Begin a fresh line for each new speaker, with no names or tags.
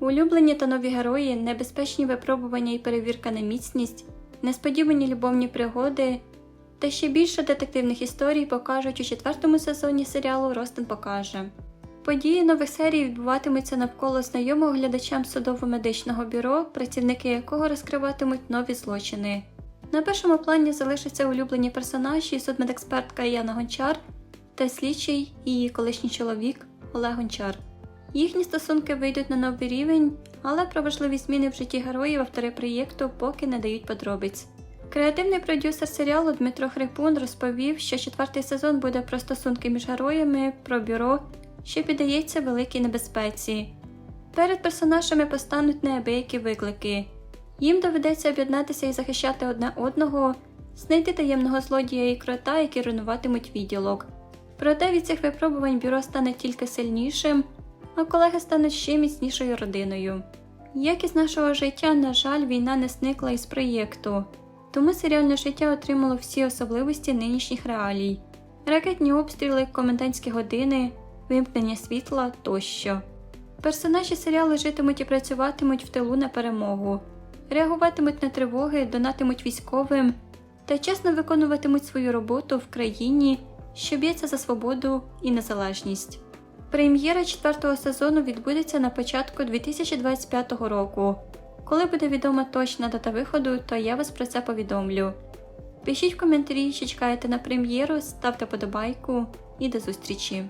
Улюблені та нові герої, небезпечні випробування і перевірка на міцність, несподівані любовні пригоди та ще більше детективних історій покажуть у четвертому сезоні серіалу Ростен покаже. Події нових серій відбуватимуться навколо знайомого глядачам судово-медичного бюро, працівники якого розкриватимуть нові злочини. На першому плані залишаться улюблені персонажі судмедекспертка Яна Гончар та слідчий її колишній чоловік Олег Гончар. Їхні стосунки вийдуть на новий рівень, але про важливі зміни в житті героїв автори проєкту поки не дають подробиць. Креативний продюсер серіалу Дмитро Хрипун розповів, що четвертий сезон буде про стосунки між героями, про бюро, що піддається великій небезпеці. Перед персонажами постануть неабиякі виклики. Їм доведеться об'єднатися і захищати одне одного, знайти таємного злодія і крота, які руйнуватимуть відділок. Проте від цих випробувань бюро стане тільки сильнішим, а колеги стануть ще міцнішою родиною. Як із нашого життя, на жаль, війна не зникла із проєкту, тому серіальне життя отримало всі особливості нинішніх реалій: ракетні обстріли, комендантські години, вимкнення світла тощо. Персонажі серіалу житимуть і працюватимуть в тилу на перемогу, реагуватимуть на тривоги, донатимуть військовим та чесно виконуватимуть свою роботу в країні, що б'ється за свободу і незалежність. Прем'єра четвертого сезону відбудеться на початку 2025 року. Коли буде відома точна дата виходу, то я вас про це повідомлю. Пишіть коментарі, що чекаєте на прем'єру, ставте подобайку і до зустрічі!